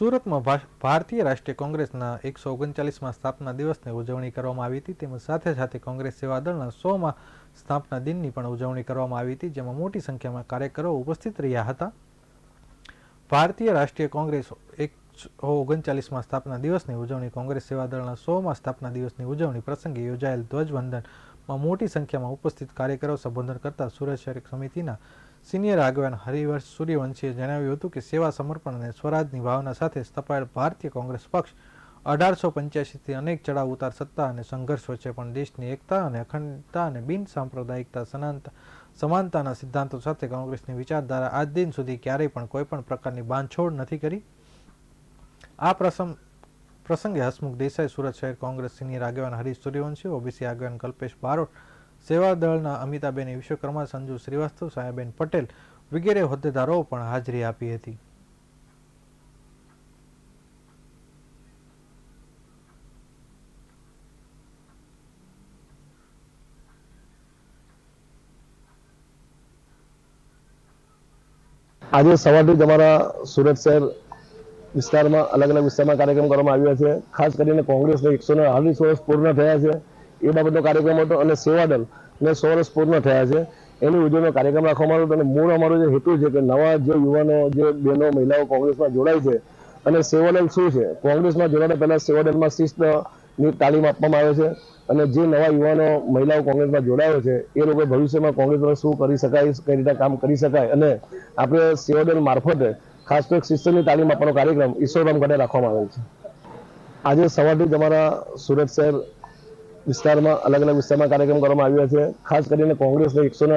સુરતમાં ભારતીય રાષ્ટ્રીય કોંગ્રેસના એકસો ઓગણચાલીસમાં સ્થાપના દિવસની ઉજવણી કરવામાં આવી હતી. તેમજ સાથે સાથે કોંગ્રેસ સેવા દળના સોમાં સ્થાપના દિનની પણ ઉજવણી કરવામાં આવી હતી, જેમાં મોટી સંખ્યામાં કાર્યકરો ઉપસ્થિત રહ્યા હતા. ભારતીય રાષ્ટ્રીય કોંગ્રેસ એકસો ઓગણચાલીસમાં સ્થાપના દિવસની ઉજવણી, કોંગ્રેસ સેવા દળના સોમાં સ્થાપના દિવસની ઉજવણી પ્રસંગે યોજાયેલ ધ્વજવંદનમાં મોટી સંખ્યામાં ઉપસ્થિત કાર્યકરો સંબોધન કરતા સુરત શહેર સમિતિના સિનિયર આગેવાન હરિવર્ષ સૂર્યવંશીએ જણાવ્યું હતું કે સેવા સમર્પણ અને સ્વરાજની ભાવના સાથે સ્થપાયેલ ભારતીય કોંગ્રેસ પક્ષ અઢારસો પંચ્યાસીથી અનેક ચડાવ ઉતાર સત્તા અને સંઘર્ષ વચ્ચે પણ દેશની એકતા અને અખંડતા અને બિન સાંપ્રદાયિકતા સમાનતાના સિદ્ધાંતો સાથે કોંગ્રેસની વિચારધારા આજ દિન સુધી ક્યારેય પણ કોઈ પણ પ્રકારની બાંધછોડ નથી કરી. આ પ્રસંગ, પ્રસંગે હસમુખ દેસાઈ સુરત શહેર કોંગ્રેસ સિનિયર આગેવાન હરીશ સૂર્યવંશી, ઓબીસી આગેવાન કલ્પેશ બારોટ સેવા દળના અમિતાબેન વિશ્વકર્મા સંજુ શ્રીવાસ્તવ, સાયાબેન પટેલ વગેરે હોદ્દેદારો પણ હાજરી આપી હતી. આજે સવારથી જ અમારા સુરત શહેર વિસ્તારમાં અલગ અલગ વિસ્તારમાં કાર્યક્રમ કરવામાં આવ્યા છે. ખાસ કરીને કોંગ્રેસને એકસો ને ચાલીસ વર્ષ પૂર્ણ થયા છે. એ બાબતનો કાર્યક્રમ હતો અને સેવાદળ ને સો વર્ષ પૂર્ણ થયા છે. એની ઉજવણીનો કાર્યક્રમ રાખવામાં આવ્યો હતો અને મૂળ અમારો જે હેતુ છે કે નવા જે યુવાનો, જે બહેનો, મહિલાઓ કોંગ્રેસમાં જોડાય છે અને સેવાદળ શું છે? કોંગ્રેસમાં જોડાતા પહેલા સેવાદળમાં શિસ્તની તાલીમ આપવામાં આવે છે અને જે નવા યુવાનો, મહિલાઓ કોંગ્રેસમાં જોડાયો છે, એ લોકો ભવિષ્યમાં કોંગ્રેસમાં શું કરી શકાય, કઈ રીતે કામ કરી શકાય અને આપણે સેવાદળ મારફતે ખાસ તો શિસ્તની તાલીમ આપવાનો કાર્યક્રમ ઈશ્વરધામ ગઢે રાખવામાં આવેલ છે. આજે સવારથી જ અમારા સુરત શહેર વિસ્તારમાં અલગ અલગ વિસ્તારમાં કાર્યક્રમ કરવામાં આવ્યા છે. ખાસ કરીને કોંગ્રેસના એકસો ને